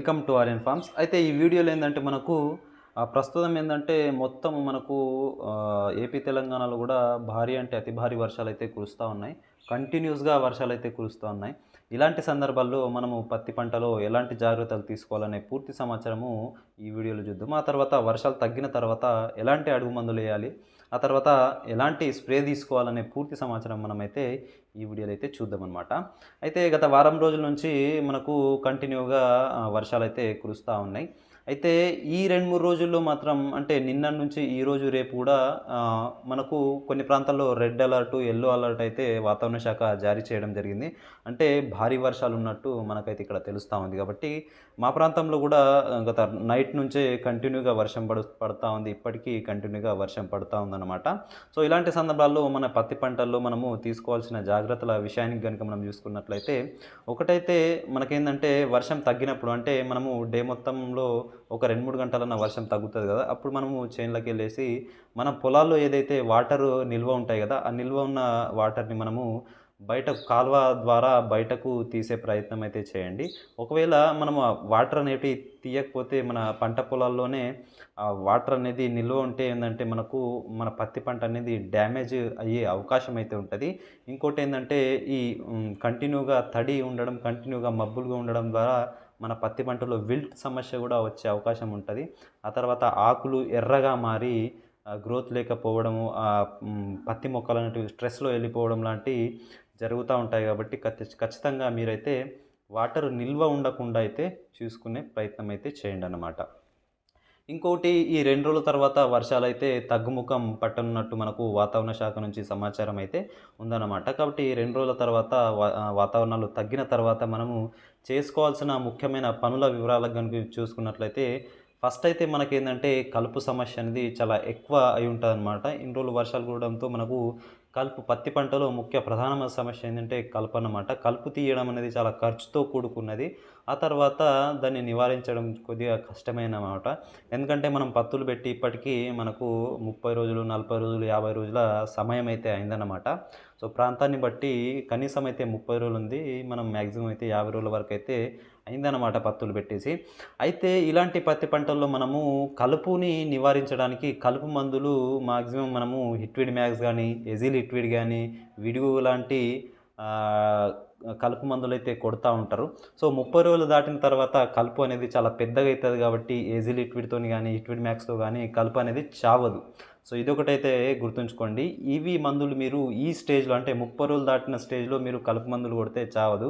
Welcome to Aryan forms. అయితే ఈ వీడియోలో ఏంటంటే మనకు ఆ, ప్రస్తుతం ఏంటంటే మొత్తం మనకు ఏపీ తెలంగాణలో కూడా భారీ అంటే అతి భారీ వర్షాలు అయితే కురుస్తూ ఉన్నాయి. కంటిన్యూస్గా వర్షాలు అయితే కురుస్తూ ఉన్నాయి. ఇలాంటి సందర్భాల్లో మనము పత్తి పంటలో ఎలాంటి జాగ్రత్తలు తీసుకోవాలనే పూర్తి సమాచారము ఈ వీడియోలో చూద్దాం. ఆ తర్వాత వర్షాలు తగ్గిన తర్వాత ఎలాంటి అడుగు మందులు వేయాలి? ఆ తర్వాత ఎలాంటి స్ప్రే తీసుకోవాలనే పూర్తి సమాచారం మనమైతే ఈ వీడియోలో అయితే చూద్దాం అనమాట అయితే గత వారం రోజుల నుంచి మనకు కంటిన్యూగా వర్షాలు అయితే కురుస్తూ ఉన్నాయి. అయితే ఈ రెండు మూడు రోజుల్లో మాత్రం అంటే నిన్న నుంచి ఈ రోజు రేపు కూడా మనకు కొన్ని ప్రాంతాల్లో రెడ్ అలర్ట్ ఎల్లో అలర్ట్ అయితే వాతావరణ శాఖ జారీ చేయడం జరిగింది. అంటే భారీ వర్షాలు ఉన్నట్టు మనకైతే ఇక్కడ తెలుస్తూ ఉంది. కాబట్టి మా ప్రాంతంలో కూడా గత నైట్ నుంచే కంటిన్యూగా వర్షం పడు పడుతూ ఉంది. ఇప్పటికీ కంటిన్యూగా వర్షం పడుతూ ఉందన్నమాట. సో ఇలాంటి సందర్భాల్లో మన పత్తి పంటల్లో మనము తీసుకోవాల్సిన జాగ్రత్తల విషయానికి కనుక మనం చూసుకున్నట్లయితే ఒకటైతే మనకేంటంటే వర్షం తగ్గినప్పుడు అంటే మనము డే మొత్తంలో ఒక రెండు మూడు గంటలన్న వర్షం తగ్గుతుంది కదా అప్పుడు మనము చేన్లకి వెళ్ళేసి మన పొలాల్లో ఏదైతే వాటర్ నిల్వ ఉంటాయి కదా ఆ నిల్వ ఉన్న వాటర్ని మనము బయట కాలువ ద్వారా బయటకు తీసే ప్రయత్నం అయితే చేయండి. ఒకవేళ మనం వాటర్ అనేవి తీయకపోతే మన పంట పొలాల్లోనే ఆ వాటర్ అనేది నిల్వ ఉంటే ఏంటంటే మనకు మన పత్తి పంట అనేది డ్యామేజ్ అయ్యే అవకాశం అయితే ఉంటుంది. ఇంకోటి ఏంటంటే ఈ కంటిన్యూగా తడి ఉండడం కంటిన్యూగా మబ్బులుగా ఉండడం ద్వారా మన పత్తి పంటలో విల్ట్ సమస్య కూడా వచ్చే అవకాశం ఉంటుంది. ఆ తర్వాత ఆకులు ఎర్రగా మారి గ్రోత్ లేకపోవడము పత్తి మొక్కలు అనేటివి స్ట్రెస్లో వెళ్ళిపోవడం లాంటి జరుగుతూ ఉంటాయి కాబట్టి ఖచ్చితంగా మీరైతే వాటర్ నిల్వ ఉండకుండా అయితే చూసుకునే ప్రయత్నం అయితే చేయండి అన్నమాట. ఇంకోటి ఈ రెండు రోజుల తర్వాత వర్షాలు అయితే తగ్గుముఖం పట్టనున్నట్టు మనకు వాతావరణ శాఖ నుంచి సమాచారం అయితే ఉందన్నమాట. కాబట్టి ఈ రెండు రోజుల తర్వాత వా- వాతావరణాలు తగ్గిన తర్వాత మనము చేసుకోవాల్సిన ముఖ్యమైన పనుల వివరాలకు కనుక చూసుకున్నట్లయితే ఫస్ట్ అయితే మనకేంటంటే కలుపు సమస్య అనేది చాలా ఎక్కువ అయి ఉంటుంది అనమాట ఇన్ని రోజులు వర్షాలు కూడడంతో మనకు కలుపు పత్తి పంటలో ముఖ్య ప్రధానమైన సమస్య ఏంటంటే కలుపు అన్నమాట. కలుపు తీయడం అనేది చాలా ఖర్చుతో కూడుకున్నది. ఆ తర్వాత దాన్ని నివారించడం కొద్దిగా కష్టమైన మాట ఎందుకంటే మనం పత్తులు పెట్టి ఇప్పటికీ మనకు ముప్పై రోజులు నలభై రోజులు యాభై రోజుల సమయం అయితే అయిందన్నమాట. సో ప్రాంతాన్ని బట్టి కనీసం అయితే ముప్పై రోజులు ఉంది. మనం మ్యాక్సిమం అయితే యాభై రోజుల వరకు అయితే అయిందన్నమాట పత్తులు పెట్టేసి. అయితే ఇలాంటి పత్తి పంటల్లో మనము కలుపుని నివారించడానికి కలుపు మందులు మాక్సిమం మనము హిట్విడ్ మ్యాక్స్ కానీ ఎజిల్ హిట్విడ్ కానీ విడుగు లాంటి కలుపు మందులు అయితే కొడతా ఉంటారు. సో ముప్పై రోజులు దాటిన తర్వాత కలుపు అనేది చాలా పెద్దగా అవుతుంది కాబట్టి ఏజిల్ హిట్విడ్తో కానీ హిట్విడ్ మ్యాక్స్తో కానీ కలుపు అనేది చావదు. సో ఇదొకటైతే గుర్తుంచుకోండి. ఇవి మందులు మీరు ఈ స్టేజ్లో అంటే ముప్పై రోజులు దాటిన స్టేజ్లో మీరు కలుపు మందులు కొడితే చావదు.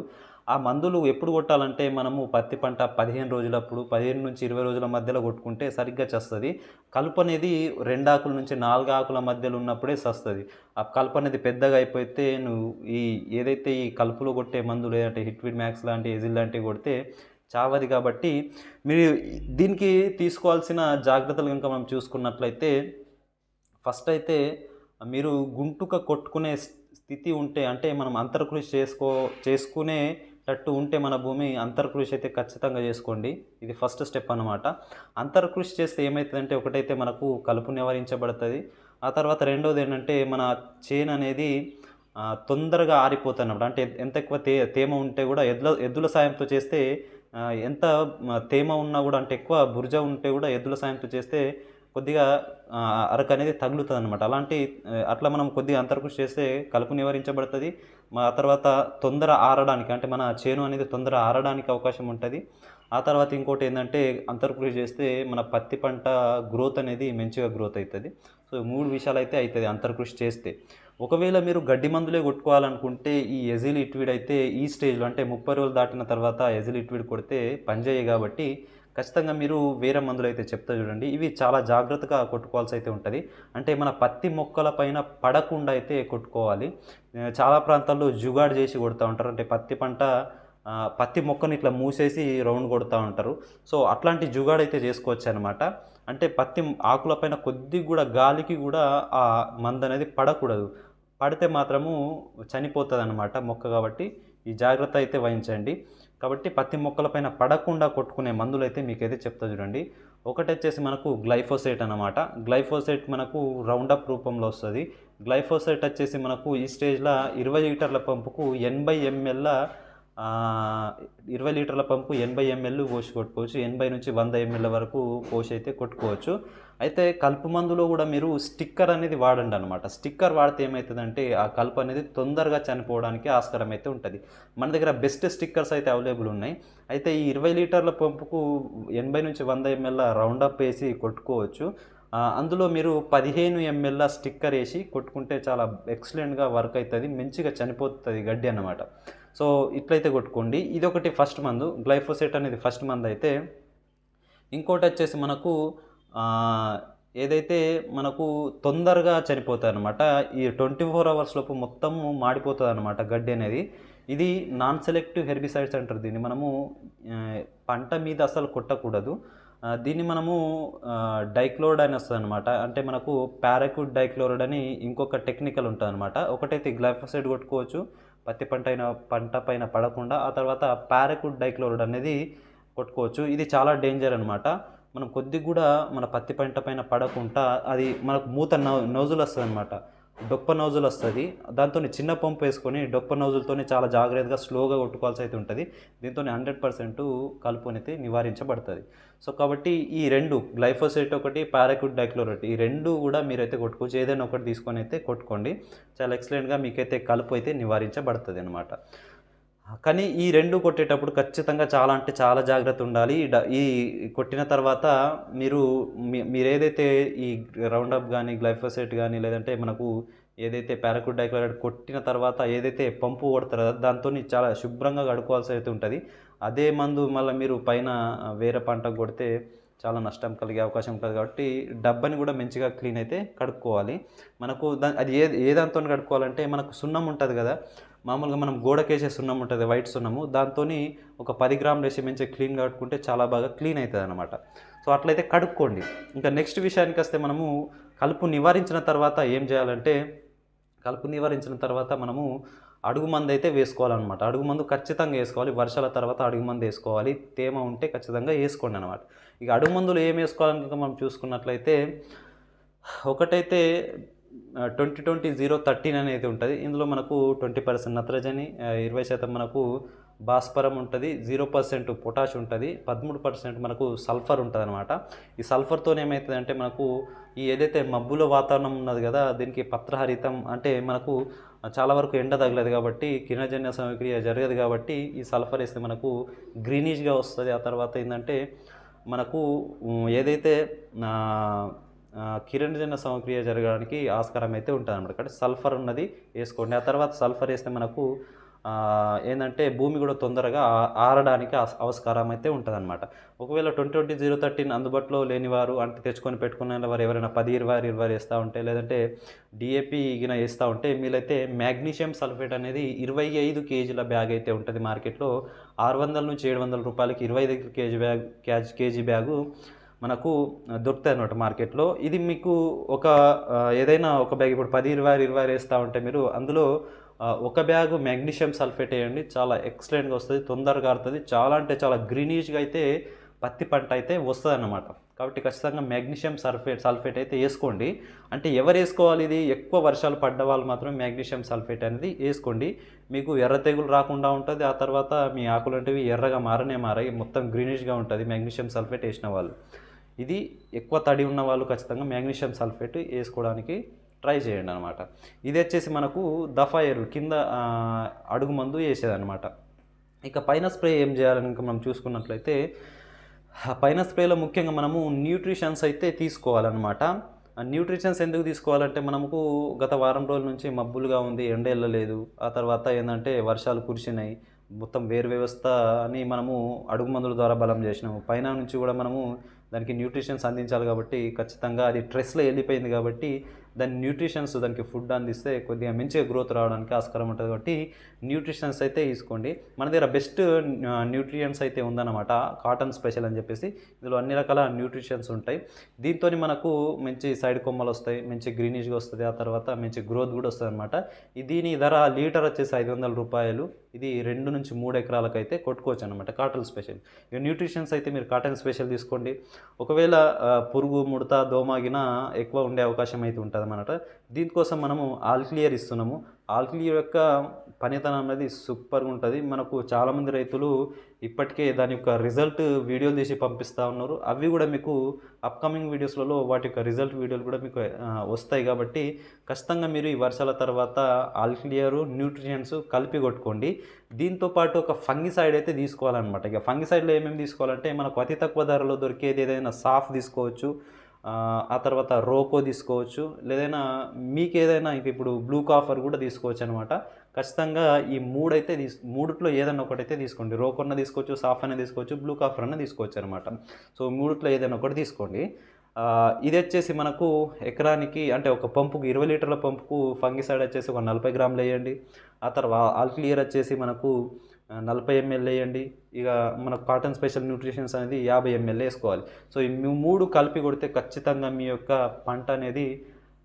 ఆ మందులు ఎప్పుడు కొట్టాలంటే మనము పత్తి పంట పదిహేను రోజులప్పుడు పదిహేను నుంచి ఇరవై రోజుల మధ్యలో కొట్టుకుంటే సరిగ్గా చస్తుంది. కలుపు అనేది రెండు ఆకుల నుంచి నాలుగు ఆకుల మధ్యలో ఉన్నప్పుడే చస్తుంది ఆ కలుపు అనేది పెద్దగా అయిపోతే నువ్వు ఈ ఏదైతే ఈ కలుపులో కొట్టే మందులు లేదంటే హిట్విడ్ మ్యాక్స్ లాంటి ఎజిల్ లాంటివి కొడితే చావది కాబట్టి మీరు దీనికి తీసుకోవాల్సిన జాగ్రత్తలు కనుక మనం చూసుకున్నట్లయితే ఫస్ట్ అయితే మీరు గుంటుక కొట్టుకునే స్థితి ఉంటే అంటే మనం అంతర్కృషి చేసుకో చేసుకునేటట్టు ఉంటే మన భూమి అంతర్కృషి అయితే ఖచ్చితంగా చేసుకోండి. ఇది ఫస్ట్ స్టెప్ అన్నమాట. అంతర్కృషి చేస్తే ఏమవుతుందంటే ఒకటైతే మనకు కలుపు నివారించబడుతుంది. ఆ తర్వాత రెండోది ఏంటంటే మన చేను అనేది తొందరగా ఆరిపోతుంది అంటే ఎంత ఎక్కువ తే తేమ ఉంటే కూడా ఎద్దుల ఎద్దుల సాయంతో చేస్తే ఎంత తేమ ఉన్నా కూడా అంటే ఎక్కువ బురజ ఉంటే కూడా ఎద్దుల సాయంతో చేస్తే కొద్దిగా అరకు అనేది తగులుతుంది అనమాట అలాంటి అట్లా మనం కొద్దిగా అంతర్కృషి చేస్తే కలుపు నివారించబడుతుంది. ఆ తర్వాత తొందర ఆరడానికి అంటే మన చేను అనేది తొందర ఆరడానికి అవకాశం ఉంటుంది. ఆ తర్వాత ఇంకోటి ఏంటంటే అంతర్కృషి చేస్తే మన పత్తి పంట గ్రోత్ అనేది మంచిగా గ్రోత్ అవుతుంది సో మూడు విషయాలు అయితే అవుతుంది అంతర్కృషి చేస్తే. ఒకవేళ మీరు గడ్డి మందులే కొట్టుకోవాలనుకుంటే ఈ ఎజిల్ ఇట్విడ్ అయితే ఈ స్టేజ్లో అంటే ముప్పై రోజులు దాటిన తర్వాత ఎజిల్ ఇట్విడ్ కొడితే పనిచేయ కాబట్టి ఖచ్చితంగా మీరు వేరే మందులు అయితే చెప్తా చూడండి. ఇవి చాలా జాగ్రత్తగా కొట్టుకోవాల్సి అయితే ఉంటుంది. అంటే మన పత్తి మొక్కల పైన పడకుండా అయితే కొట్టుకోవాలి. చాలా ప్రాంతాల్లో జుగాడు చేసి కొడుతూ ఉంటారు. అంటే పత్తి పంట పత్తి మొక్కని ఇట్లా మూసేసి రౌండ్ కొడుతూ ఉంటారు. సో అట్లాంటి జుగాడు అయితే చేసుకోవచ్చు అనమాట అంటే పత్తి ఆకులపైన కొద్దిగా కూడా గాలికి కూడా ఆ మందు అనేది పడకూడదు. పడితే మాత్రము చనిపోతుంది అనమాట మొక్క కాబట్టి. ఈ జాగ్రత్త అయితే వహించండి. కాబట్టి పత్తి మొక్కలపైన పడకుండా కొట్టుకునే మందులు అయితే మీకైతే చెప్తా చూడండి. ఒకటి వచ్చేసి మనకు గ్లైఫోసేట్ అన్నమాట. గ్లైఫోసేట్ మనకు రౌండప్ రూపంలో వస్తుంది. గ్లైఫోసేట్ వచ్చేసి మనకు ఈ స్టేజ్లో ఇరవై లీటర్ల పంపుకు ఎనభై ఎంఎల్ల ఇరవై లీటర్ల పంపు ఎనభై ఎంఎల్ పోసి కొట్టుకోవచ్చు. ఎనభై నుంచి వంద ఎంఎల్ వరకు పోసి అయితే కొట్టుకోవచ్చు. అయితే కలుపు మందులో కూడా మీరు స్టిక్కర్ అనేది వాడండి అనమాట స్టిక్కర్ వాడితే ఏమవుతుందంటే ఆ కలుపు అనేది తొందరగా చనిపోవడానికి ఆస్కారం అయితే ఉంటుంది. మన దగ్గర బెస్ట్ స్టిక్కర్స్ అయితే అవైలబుల్ ఉన్నాయి. అయితే ఈ ఇరవై లీటర్ల పంపుకు ఎనభై నుంచి వంద ఎంఎల్ రౌండ్ అప్ వేసి కొట్టుకోవచ్చు. అందులో మీరు పదిహేను ఎంఎల్ స్టిక్కర్ వేసి కొట్టుకుంటే చాలా ఎక్సలెంట్గా వర్క్ అవుతుంది. మంచిగా చనిపోతుంది గడ్డి అన్నమాట. సో ఇట్లయితే కొట్టుకోండి. ఇది ఒకటి ఫస్ట్ మందు. గ్లైఫోసేట్ అనేది ఫస్ట్ మందు అయితే ఇంకోటి వచ్చేసి మనకు ఏదైతే మనకు తొందరగా చనిపోతాయి అనమాట ఈ ట్వంటీ ఫోర్ అవర్స్ లోపు మొత్తం మాడిపోతుంది అనమాట గడ్డి అనేది. ఇది నాన్ సెలెక్టివ్ హెర్బిసైడ్స్ అంటారు దీన్ని. మనము పంట మీద అసలు కొట్టకూడదు. దీన్ని మనము డైక్లోర్డ్ అని వస్తుంది అనమాట అంటే మనకు పారాక్యూట్ డైక్లోరైడ్ అని ఇంకొక టెక్నికల్ ఉంటుంది అనమాట ఒకటైతే గ్లైఫోసైడ్ కొట్టుకోవచ్చు. పత్తి పంట అయిన పంట పైన పడకుండా ఆ తర్వాత పారాక్యూట్ డైక్లోరైడ్ అనేది కొట్టుకోవచ్చు. ఇది చాలా డేంజర్ అనమాట మనం కొద్దిగా కూడా మన పత్తి పంట పైన పడకుండా అది మనకు మూత నౌ నోజులు వస్తుంది అనమాట డొప్ప నౌజులు వస్తుంది. దాంతో చిన్న పంపు వేసుకొని డొప్ప నౌజులతోనే చాలా జాగ్రత్తగా స్లోగా కొట్టుకోవాల్సి అయితే ఉంటుంది. దీంతో హండ్రెడ్ పర్సెంట్ కలుపు అనేది నివారించబడుతుంది. సో కాబట్టి ఈ రెండు గ్లైఫోసైట్ ఒకటి పారాక్యూట్ డైక్లోరేట్ ఈ రెండు కూడా మీరైతే కొట్టుకోవచ్చు. ఏదైనా ఒకటి తీసుకొని అయితే కొట్టుకోండి. చాలా ఎక్సలెంట్గా మీకైతే కలుపు అయితే నివారించబడుతుంది అనమాట కానీ ఈ రెండు కొట్టేటప్పుడు ఖచ్చితంగా చాలా అంటే చాలా జాగ్రత్త ఉండాలి. ఈ కొట్టిన తర్వాత మీరు మీ- మీరు ఏదైతే ఈ రౌండప్ కానీ గ్లైఫోసెట్ కానీ లేదంటే మనకు ఏదైతే పారాక్యూట్ డైక్లోరైడ్ కొట్టిన తర్వాత ఏదైతే పంపు కొడతారో దాంతో చాలా శుభ్రంగా కడుక్కోవాల్సి అయితే ఉంటుంది. అదే మందు మళ్ళీ మీరు పైన వేరే పంటకు కొడితే చాలా నష్టం కలిగే అవకాశం ఉంటుంది కాబట్టి డబ్బని కూడా మంచిగా క్లీన్ అయితే కడుక్కోవాలి. మనకు దా అది ఏ ఏ దాంతో కడుక్కోవాలంటే మనకు సున్నం ఉంటుంది కదా. మామూలుగా మనం గోడకేసే సున్నం ఉంటుంది వైట్ సున్నము. దాంతో ఒక పది గ్రాములు వేసి మంచిగా క్లీన్ కట్టుకుంటే చాలా బాగా క్లీన్ అవుతుంది అనమాట సో అట్లయితే కడుక్కోండి. ఇంకా నెక్స్ట్ విషయానికి వస్తే మనము కలుపు నివారించిన తర్వాత ఏం చేయాలంటే కలుపు నివారించిన తర్వాత మనము అడుగు మందు అయితే వేసుకోవాలన్నమాట. అడుగు మందు ఖచ్చితంగా వేసుకోవాలి. వర్షాల తర్వాత అడుగు మందు వేసుకోవాలి. తేమ ఉంటే ఖచ్చితంగా వేసుకోండి అనమాట ఇక అడుగు మందులు ఏం వేసుకోవాలని మనం చూసుకున్నట్లయితే ఒకటైతే ట్వంటీ ట్వంటీ జీరో థర్టీన్ అనేది ఉంటుంది. ఇందులో మనకు ట్వంటీ పర్సెంట్ నత్రజని ఇరవై శాతం మనకు భాస్వరం ఉంటుంది జీరో పర్సెంట్ పొటాష్ ఉంటుంది పదమూడు పర్సెంట్ మనకు సల్ఫర్ ఉంటుంది అనమాట ఈ సల్ఫర్తో ఏమవుతుందంటే మనకు ఈ ఏదైతే మబ్బుల వాతావరణం ఉన్నది కదా దీనికి పత్రహరితం అంటే మనకు చాలా వరకు ఎండ తగలదు కాబట్టి కిరణజన్య సమక్రియ జరగదు కాబట్టి ఈ సల్ఫర్ వేస్తే మనకు గ్రీనిష్గా వస్తుంది. ఆ తర్వాత ఏంటంటే మనకు ఏదైతే కిరణజన్య సమక్రియ జరగడానికి ఆస్కారం అయితే ఉంటుంది అనమాట కాబట్టి సల్ఫర్ ఉన్నది వేసుకోండి. ఆ తర్వాత సల్ఫర్ వేస్తే మనకు ఏంటంటే భూమి కూడా తొందరగా ఆరడానికి ఆస్కారం అయితే ఉంటుందన్నమాట. ఒకవేళ ట్వంటీ ట్వంటీ జీరో థర్టీన్ అందుబాటులో లేనివారు అంటే తెచ్చుకొని పెట్టుకున్న వారు ఎవరైనా పది ఇరవై ఇరవై వేస్తూ ఉంటే లేదంటే డిఏపి గిన వేస్తూ ఉంటే మీరైతే మ్యాగ్నీషియం సల్ఫేట్ అనేది ఇరవై ఐదు కేజీల బ్యాగ్ అయితే ఉంటుంది మార్కెట్లో. ఆరు వందల నుంచి ఏడు వందల రూపాయలకి ఇరవై ఐదు కేజీ బ్యాగ్ క్యాజ్ కేజీ బ్యాగు మనకు దొరుకుతాయి అనమాట మార్కెట్లో. ఇది మీకు ఒక ఏదైనా ఒక బ్యాగ్ ఇప్పుడు పది ఇరవై ఇరవై వేస్తూ ఉంటే మీరు అందులో ఒక బ్యాగు మ్యాగ్నీషియం సల్ఫేట్ వేయండి. చాలా ఎక్సలెంట్గా వస్తుంది తొందరగా ఆడుతుంది చాలా అంటే చాలా గ్రీనిష్గా అయితే పత్తి పంట అయితే వస్తుంది అన్నమాట కాబట్టి ఖచ్చితంగా మ్యాగ్నీషియం సల్ఫేట్ సల్ఫేట్ అయితే వేసుకోండి. అంటే ఎవరు వేసుకోవాలి ఇది? ఎక్కువ వర్షాలు పడ్డ వాళ్ళు మాత్రం మ్యాగ్నీషియం సల్ఫేట్ అనేది వేసుకోండి. మీకు ఎర్ర తెగులు రాకుండా ఉంటుంది. ఆ తర్వాత మీ ఆకులు అంటివి ఎర్రగా మారనే మారాయి. మొత్తం గ్రీనిష్గా ఉంటుంది మ్యాగ్నీషియం సల్ఫేట్ వేసిన వాళ్ళు. ఇది ఎక్కువ తడి ఉన్న వాళ్ళు ఖచ్చితంగా మ్యాగ్నీషియం సల్ఫేట్ వేసుకోవడానికి ట్రై చేయండి అనమాట ఇది వచ్చేసి మనకు దఫా ఎరువు కింద అడుగు మందు వేసేదనమాట ఇక పైన స్ప్రే ఏం చేయాలని మనం చూసుకున్నట్లయితే పైన స్ప్రేలో ముఖ్యంగా మనము న్యూట్రిషన్స్ అయితే తీసుకోవాలన్నమాట. ఆ న్యూట్రిషన్స్ ఎందుకు తీసుకోవాలంటే మనకు గత వారం రోజుల నుంచి మబ్బులుగా ఉంది ఎండ వెళ్ళలేదు ఆ తర్వాత ఏంటంటే వర్షాలు కురిసినాయి. మొత్తం వేరు వ్యవస్థ అని మనము అడుగు మందుల ద్వారా బలం చేసినాము. పైన నుంచి కూడా మనము దానికి న్యూట్రిషన్స్ అందించాలి కాబట్టి ఖచ్చితంగా అది స్ట్రెస్లో వెళ్ళిపోయింది కాబట్టి దాని న్యూట్రిషన్స్ దానికి ఫుడ్ అందిస్తే కొద్దిగా మంచిగా గ్రోత్ రావడానికి ఆస్కారం ఉంటుంది కాబట్టి న్యూట్రిషన్స్ అయితే తీసుకోండి. మన దగ్గర బెస్ట్ న్యూట్రియన్స్ అయితే ఉందన్నమాట. కాటన్ స్పెషల్ అని చెప్పేసి ఇందులో అన్ని రకాల న్యూట్రిషన్స్ ఉంటాయి. దీంతో మనకు మంచి సైడ్ కొమ్మలు వస్తాయి మంచి గ్రీనిష్గా వస్తుంది ఆ తర్వాత మంచి గ్రోత్ కూడా వస్తుంది అనమాట దీని ధర లీటర్ వచ్చేసి ఐదు వందల రూపాయలు. ఇది రెండు నుంచి మూడు ఎకరాలకు అయితే కొట్టుకోవచ్చు అనమాట కాటన్ స్పెషల్. ఇక న్యూట్రిషన్స్ అయితే మీరు కాటన్ స్పెషల్ తీసుకోండి. ఒకవేళ పురుగు ముడత దోమాగిన ఎక్కువ ఉండే అవకాశం అయితే ఉంటుంది అన్నమాట దీనికోసం మనము ఆల్ క్లియర్ ఇస్తున్నాము. ఆల్ క్లియర్ యొక్క పనితనం అనేది సూపర్గా ఉంటుంది. మనకు చాలామంది రైతులు ఇప్పటికే దాని యొక్క రిజల్ట్ వీడియోలు తీసి పంపిస్తూ ఉన్నారు. అవి కూడా మీకు అప్కమింగ్ వీడియోస్లలో వాటి యొక్క రిజల్ట్ వీడియోలు కూడా మీకు వస్తాయి కాబట్టి ఖచ్చితంగా మీరు ఈ వర్షాల తర్వాత ఆల్ క్లియర్ న్యూట్రిషన్స్ కలిపి కొట్టుకోండి. దీంతో పాటు ఒక ఫంగిసైడ్ అయితే తీసుకోవాలన్నమాట. ఇక ఫంగిసైడ్లో ఏమేమి తీసుకోవాలంటే మనకు అతి తక్కువ ధరలో దొరికేది ఏదైనా సాఫ్ తీసుకోవచ్చు. ఆ, తర్వాత రోకో తీసుకోవచ్చు. లేదైనా మీకు ఏదైనా ఇప్పుడు బ్లూ కాఫర్ కూడా తీసుకోవచ్చు అనమాట ఖచ్చితంగా ఈ మూడైతే తీసు మూడిట్లో ఏదైనా ఒకటైతే తీసుకోండి. రోకో అన్న తీసుకోవచ్చు సాఫ్ అన్న తీసుకోవచ్చు బ్లూ కాఫర్ అన్న తీసుకోవచ్చు అనమాట సో మూడిట్లో ఏదైనా ఒకటి తీసుకోండి. ఇది వచ్చేసి మనకు ఎకరానికి అంటే ఒక పంపుకు ఇరవై లీటర్ల పంపుకు ఫంగిసైడ్ వచ్చేసి ఒక నలభై గ్రాములు వేయండి. ఆ తర్వాత ఆల్ క్లియర్ వచ్చేసి మనకు నలభై ఎంఎల్ వేయండి ఇక మన కాటన్ స్పెషల్ న్యూట్రిషన్స్ అనేది యాభై ఎంఎల్ వేసుకోవాలి. సో ఈ మూడు కలిపి కొడితే ఖచ్చితంగా మీ యొక్క పంట అనేది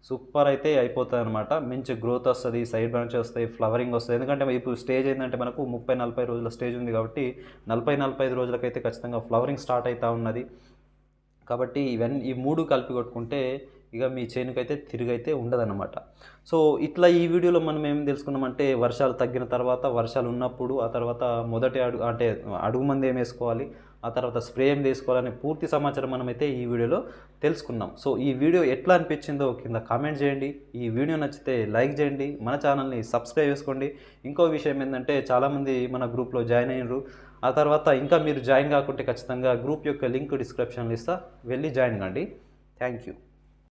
సూపర్ అయితే అయిపోతుంది అనమాట మంచి గ్రోత్ వస్తుంది సైడ్ బ్రాంచ్ వస్తాయి ఫ్లవరింగ్ వస్తుంది. ఎందుకంటే ఇప్పుడు స్టేజ్ ఏంటంటే మనకు ముప్పై నలభై రోజుల స్టేజ్ ఉంది కాబట్టి నలభై నలభై ఐదు రోజులకైతే ఖచ్చితంగా ఫ్లవరింగ్ స్టార్ట్ అవుతూ ఉన్నది. కాబట్టి ఇవన్నీ ఈ మూడు కలిపి కొట్టుకుంటే ఇక మీ చేనుకైతే తిరిగైతే ఉండదన్నమాట. సో ఇట్లా ఈ వీడియోలో మనం ఏం తెలుసుకున్నామంటే వర్షాలు తగ్గిన తర్వాత వర్షాలు ఉన్నప్పుడు ఆ తర్వాత మొదటి అడుగు అంటే అడుగు మంది ఏం వేసుకోవాలి ఆ తర్వాత స్ప్రే ఏం తీసుకోవాలని పూర్తి సమాచారం మనమైతే ఈ వీడియోలో తెలుసుకున్నాం. సో ఈ వీడియో ఎట్లా అనిపించిందో కింద కామెంట్ చేయండి. ఈ వీడియో నచ్చితే లైక్ చేయండి. మన ఛానల్ని సబ్స్క్రైబ్ చేసుకోండి. ఇంకో విషయం ఏంటంటే చాలామంది మన గ్రూప్లో జాయిన్ అయినరు. ఆ తర్వాత ఇంకా మీరు జాయిన్ కాకుంటే ఖచ్చితంగా గ్రూప్ యొక్క లింక్ డిస్క్రిప్షన్లో ఇస్తా. వెళ్ళి జాయిన్ కండి. Thank you.